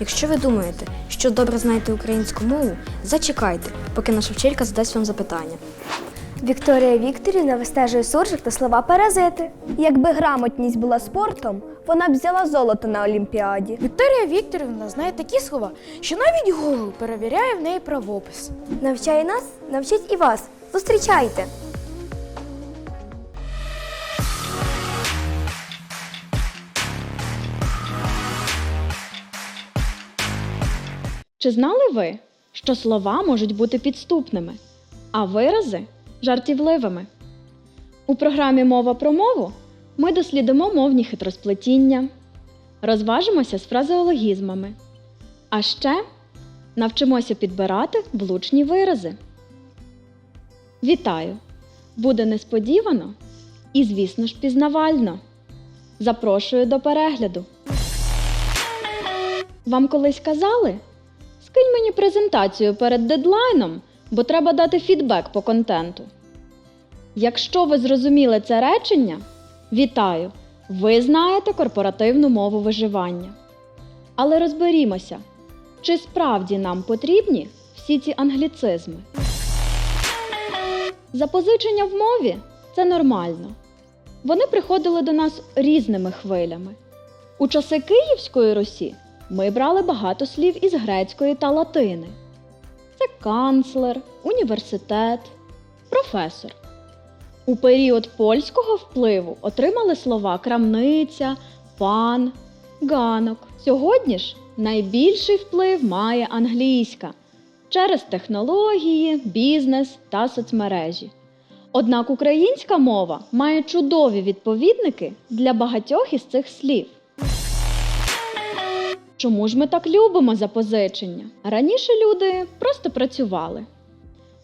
Якщо ви думаєте, що добре знаєте українську мову, зачекайте, поки наша вчителька задасть вам запитання. Вікторія Вікторівна вистежує суржик та слова паразити. Якби грамотність була спортом, вона б взяла золото на Олімпіаді. Вікторія Вікторівна знає такі слова, що навіть Google перевіряє в неї правопис. Навчає нас, навчить і вас. Зустрічайте! Чи знали ви, що слова можуть бути підступними, а вирази жартівливими? У програмі Мова про мову ми дослідимо мовні хитросплетіння, розважимося з фразеологізмами, а ще навчимося підбирати влучні вирази. Вітаю! Буде несподівано і, звісно ж, пізнавально. Запрошую до перегляду. Вам колись казали? Скинь мені презентацію перед дедлайном, бо треба дати фідбек по контенту. Якщо ви зрозуміли це речення, вітаю! Ви знаєте корпоративну мову виживання. Але розберімося, чи справді нам потрібні всі ці англіцизми. Запозичення в мові це нормально. Вони приходили до нас різними хвилями. У часи Київської Русі ми брали багато слів із грецької та латини. Це канцлер, університет, професор. У період польського впливу отримали слова крамниця, пан, ганок. Сьогодні ж найбільший вплив має англійська через технології, бізнес та соцмережі. Однак українська мова має чудові відповідники для багатьох із цих слів. Чому ж ми так любимо запозичення? Раніше люди просто працювали.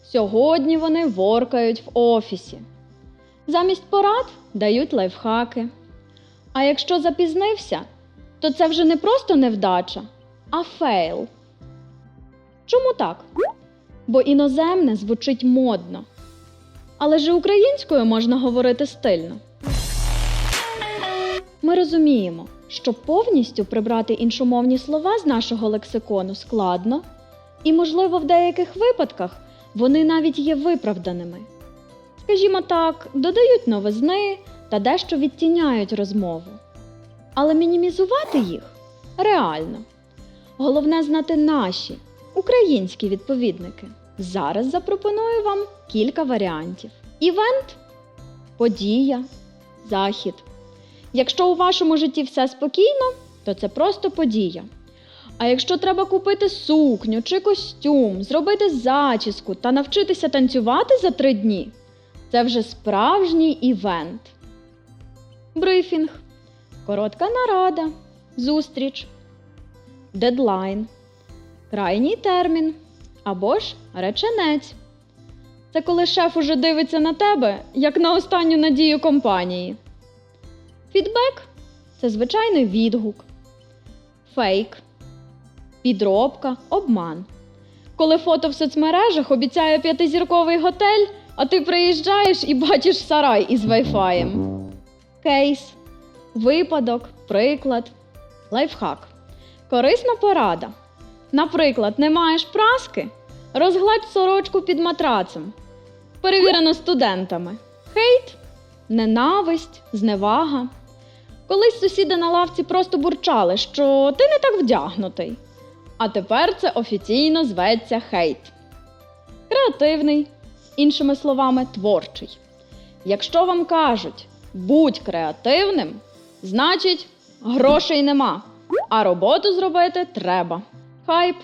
Сьогодні вони воркають в офісі. Замість порад дають лайфхаки. А якщо запізнився, то це вже не просто невдача, а фейл. Чому так? Бо іноземне звучить модно. Але ж українською можна говорити стильно. Ми розуміємо, що повністю прибрати іншомовні слова з нашого лексикону складно, і, можливо, в деяких випадках вони навіть є виправданими. Скажімо так, додають новизни та дещо відтіняють розмову. Але мінімізувати їх реально. Головне знати наші українські відповідники. Зараз запропоную вам кілька варіантів: івент, подія, захід. Якщо у вашому житті все спокійно, то це просто подія. А якщо треба купити сукню чи костюм, зробити зачіску та навчитися танцювати за три дні, це вже справжній івент. Брифінг, коротка нарада, зустріч, дедлайн, крайній термін або ж реченець. Це коли шеф уже дивиться на тебе, як на останню надію компанії. Фідбек це звичайний відгук, фейк, підробка, обман. Коли фото в соцмережах обіцяє п'ятизірковий готель, а ти приїжджаєш і бачиш сарай із вайфаєм. Кейс, випадок, приклад, лайфхак. Корисна порада. Наприклад, не маєш праски? Розгладь сорочку під матрацем. Перевірено студентами. Хейт, ненависть, зневага. Колись сусіди на лавці просто бурчали, що ти не так вдягнутий. А тепер це офіційно зветься хейт. Креативний, іншими словами, творчий. Якщо вам кажуть будь креативним, значить грошей нема, а роботу зробити треба. Хайп,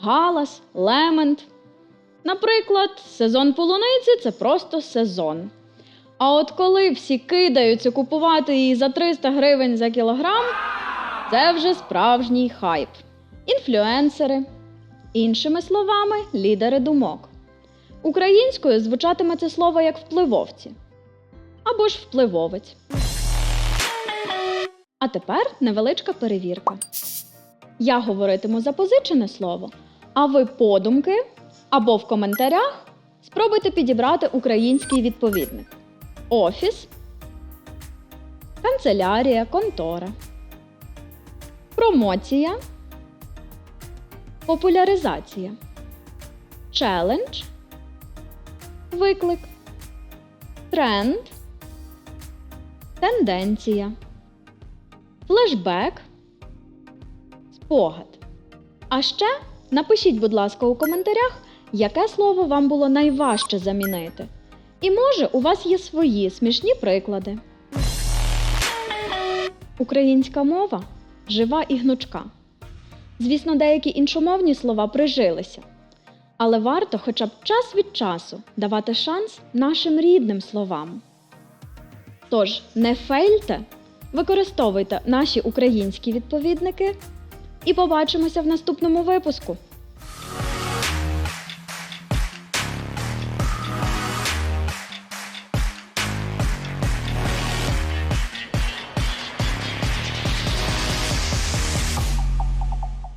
галас, лемент. Наприклад, сезон полуниці це просто сезон. А от коли всі кидаються купувати її за 300 гривень за кілограм, це вже справжній хайп. Інфлюенсери, іншими словами, лідери думок. Українською звучатиме це слово як впливовці або ж впливовець. А тепер невеличка перевірка. Я говоритиму запозичене слово, а ви подумки або в коментарях спробуйте підібрати український відповідник: офіс, канцелярія, контора, промоція, Популяризація. Челендж. Виклик. Тренд. Тенденція. Флешбек. Спогад. А ще напишіть, будь ласка, у коментарях, яке слово вам було найважче замінити. І може у вас є свої смішні приклади. Українська мова жива і гнучка. Звісно, деякі іншомовні слова прижилися. Але варто хоча б час від часу давати шанс нашим рідним словам. Тож, не фейльте, використовуйте наші українські відповідники і побачимося в наступному випуску.